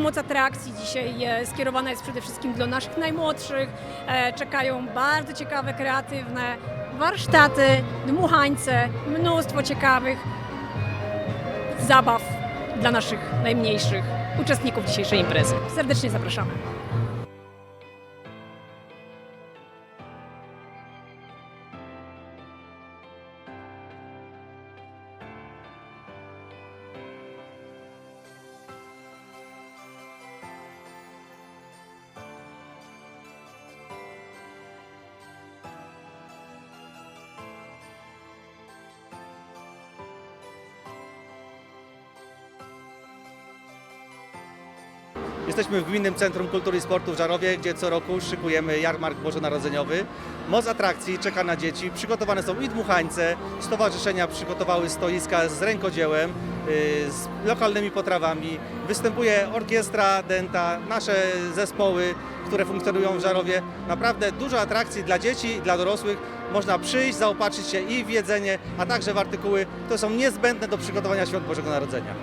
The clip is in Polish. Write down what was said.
Moc atrakcji dzisiaj skierowana jest przede wszystkim dla naszych najmłodszych. E, Czekają bardzo ciekawe, kreatywne warsztaty, dmuchańce, mnóstwo ciekawych zabaw dla naszych najmniejszych uczestników dzisiejszej imprezy. Serdecznie zapraszamy. Jesteśmy w Gminnym Centrum Kultury i Sportu w Żarowie, gdzie co roku szykujemy jarmark bożonarodzeniowy. Moc atrakcji czeka na dzieci. Przygotowane są i dmuchańce, stowarzyszenia przygotowały stoiska z rękodziełem, y, z lokalnymi potrawami. Występuje orkiestra denta, nasze zespoły, które funkcjonują w Żarowie. Naprawdę dużo atrakcji dla dzieci i dla dorosłych. Można przyjść, zaopatrzyć się i w jedzenie, a także w artykuły, które są niezbędne do przygotowania Świąt Bożego Narodzenia.